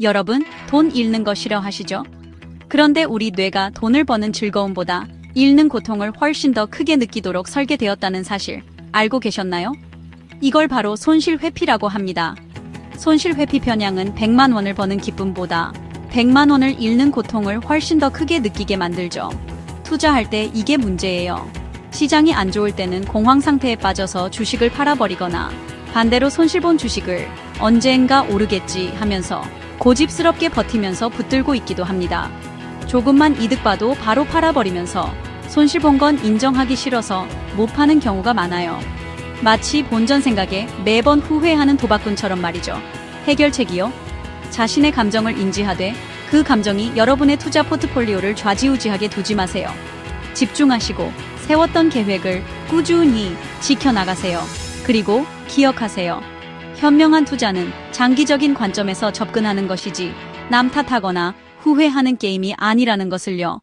여러분, 돈 잃는 거 싫어하시죠? 그런데 우리 뇌가 돈을 버는 즐거움보다 잃는 고통을 훨씬 더 크게 느끼도록 설계되었다는 사실 알고 계셨나요? 이걸 바로 손실 회피라고 합니다. 손실 회피 편향은 100만 원을 버는 기쁨보다 100만 원을 잃는 고통을 훨씬 더 크게 느끼게 만들죠. 투자할 때 이게 문제예요. 시장이 안 좋을 때는 공황 상태에 빠져서 주식을 팔아버리거나 반대로 손실 본 주식을 언젠가 오르겠지 하면서 고집스럽게 버티면서 붙들고 있기도 합니다. 조금만 이득 봐도 바로 팔아버리면서 손실 본 건 인정하기 싫어서 못 파는 경우가 많아요. 마치 본전 생각에 매번 후회하는 도박꾼처럼 말이죠. 해결책이요? 자신의 감정을 인지하되 그 감정이 여러분의 투자 포트폴리오를 좌지우지하게 두지 마세요. 집중하시고 세웠던 계획을 꾸준히 지켜나가세요. 그리고 기억하세요. 현명한 투자는 장기적인 관점에서 접근하는 것이지 남 탓하거나 후회하는 게임이 아니라는 것을요.